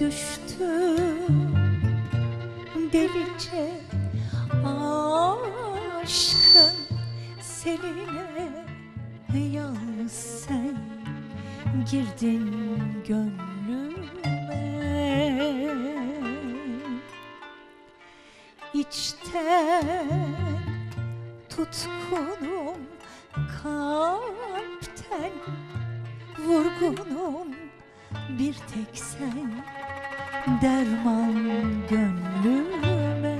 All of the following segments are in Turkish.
düştüm delice aşkın seline yalnız sen girdin gönlüme. İçten tutkunum kalpten vurgunum. Bir tek sen derman gönlüme.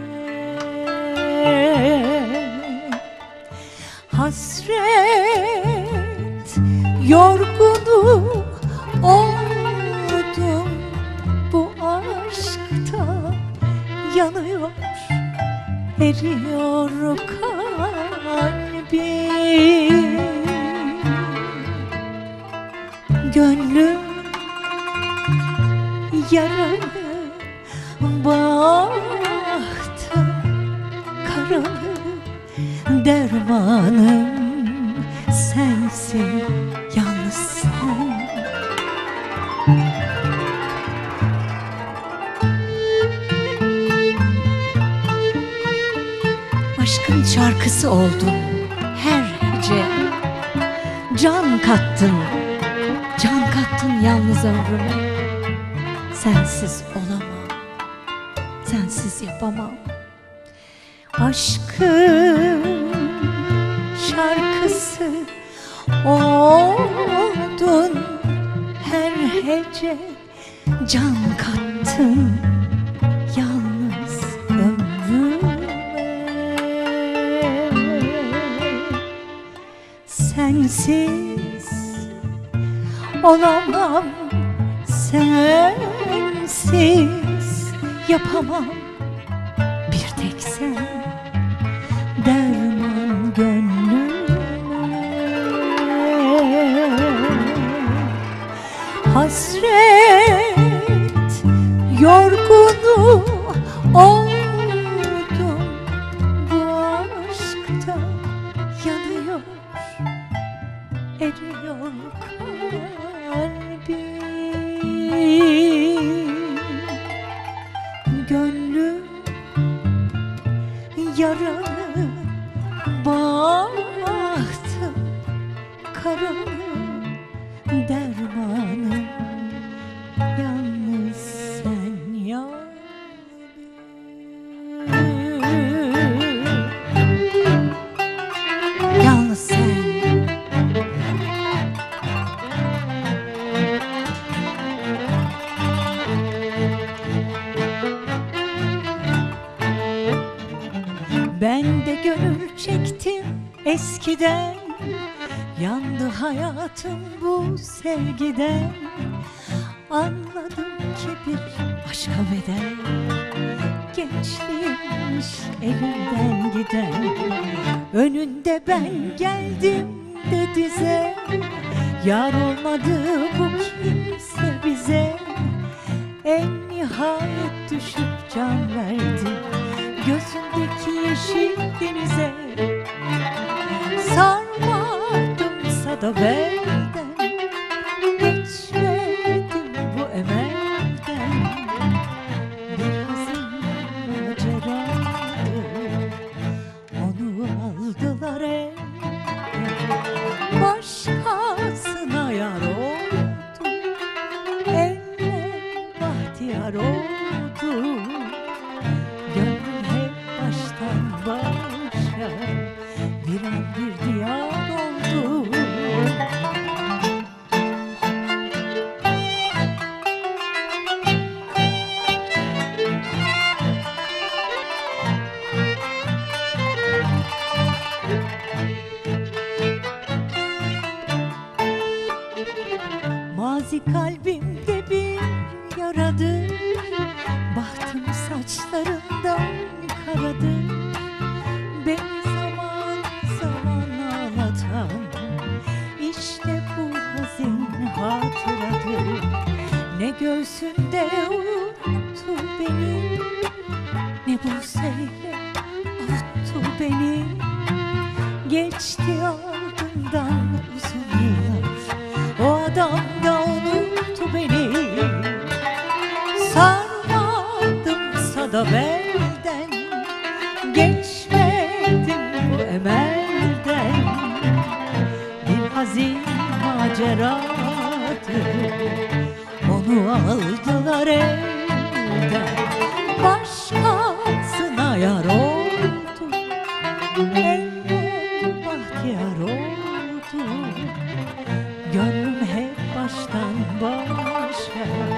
Hasret yorgunu oldum. Bu aşkta yanıyor eriyor kalbim. Gönlüm yaralı bahtım karalı dermanım sensin yalnız sen Aşkın şarkısı oldun her hece Can kattın, can kattın yalnız ömrüme Sensiz olamam, sensiz yapamam. Aşkın şarkısı oldun. Her hece Can kattın. Yalnız ömrüme. Sensiz olamam Sensiz yapamam. Bir tek sen derman gönlüme. Hasret yorgunu oldum. Bu aşkta yanıyor Eriyor kalbim Gönlüm yaralı Bahtım karalı Ben de gönül çektim eskiden. Yandı hayatım bu sevgiden. Anladım ki bir başka beden. Gençliğimmiş elimden giden. Önünde ben geldim de dize. Yar olmadı bu kimse bize. En nihayet düşüp can verdi Gözündeki yeşil denize Sarmadımsa da belden Mazi kalbimde bir yaradır. Bahtım saçlarından karadır. Beni zaman zaman ağlatan İşte bu hazin hatıradır. Ne göğsünde unuttu beni Ne bu seyle avuttu beni. Geçti ardından Sarmadımsa da belden Geçmedim bu emelden. Bir hazin maceradır Onu aldılar elden. Başkasına yar oldu Elle bahtiyar oldu Gönlüm hep baştan başa.